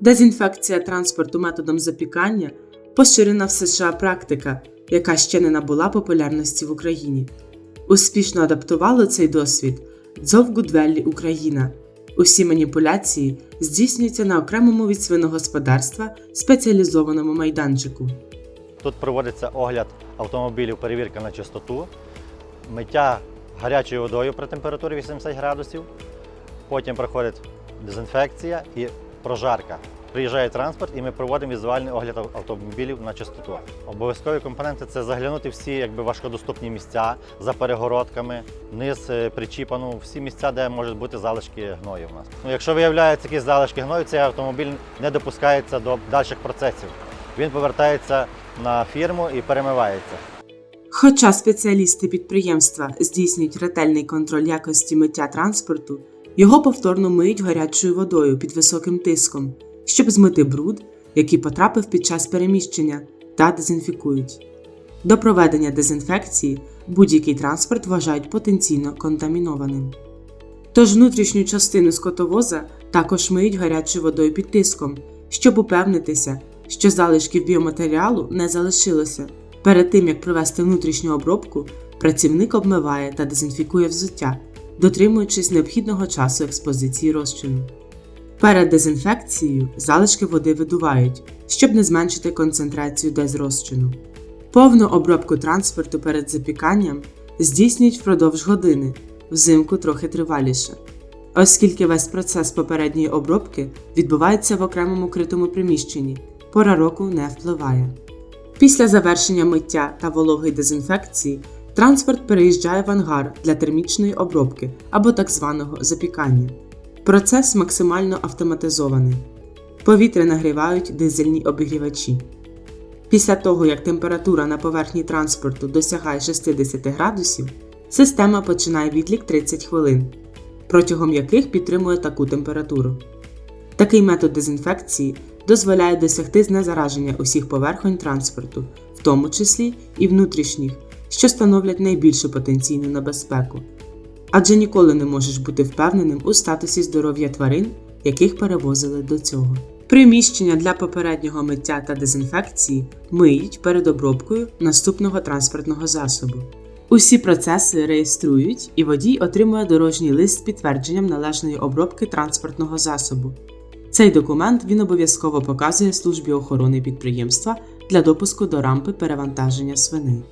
Дезінфекція транспорту методом запікання поширена в США практика, яка ще не набула популярності в Україні. Успішно адаптувало цей досвід Дзов Гудвеллі Україна. Усі маніпуляції здійснюються на окремому від свиногосподарства спеціалізованому майданчику. Тут проводиться огляд автомобілів, перевірка на чистоту, миття гарячою водою при температурі 80 градусів. Потім проходить дезінфекція і прожарка. Приїжджає транспорт і ми проводимо візуальний огляд автомобілів на чистоту. Обов'язкові компоненти це заглянути всі якби, важкодоступні місця за перегородками, низ е, причіпа, ну, всі місця, де можуть бути залишки гною у нас. Ну, якщо виявляються якісь залишки гною, цей автомобіль не допускається до дальших процесів. Він повертається на фірму і перемивається. Хоча спеціалісти підприємства здійснюють ретельний контроль якості миття транспорту, його повторно миють гарячою водою під високим тиском, щоб змити бруд, який потрапив під час переміщення, та дезінфікують. До проведення дезінфекції будь-який транспорт вважають потенційно контамінованим. Тож внутрішню частину скотовоза також миють гарячою водою під тиском, щоб упевнитися, що залишків біоматеріалу не залишилося. Перед тим як провести внутрішню обробку, працівник обмиває та дезінфікує взуття, дотримуючись необхідного часу експозиції розчину. Перед дезінфекцією залишки води видувають, щоб не зменшити концентрацію дезрозчину. Повну обробку транспорту перед запіканням здійснюють впродовж години, взимку трохи триваліше. Оскільки весь процес попередньої обробки відбувається в окремому критому приміщенні, пора року не впливає. Після завершення миття та вологої дезінфекції транспорт переїжджає в ангар для термічної обробки або так званого запікання. Процес максимально автоматизований. Повітря нагрівають дизельні обігрівачі. Після того, як температура на поверхні транспорту досягає 60 градусів, система починає відлік 30 хвилин, протягом яких підтримує таку температуру. Такий метод дезінфекції дозволяє досягти знезараження усіх поверхонь транспорту, в тому числі і внутрішніх, що становлять найбільшу потенційну небезпеку. Адже ніколи не можеш бути впевненим у статусі здоров'я тварин, яких перевозили до цього. Приміщення для попереднього миття та дезінфекції миють перед обробкою наступного транспортного засобу. Усі процеси реєструють, і водій отримує дорожній лист з підтвердженням належної обробки транспортного засобу. Цей документ він обов'язково показує службі охорони підприємства для допуску до рампи перевантаження свиней.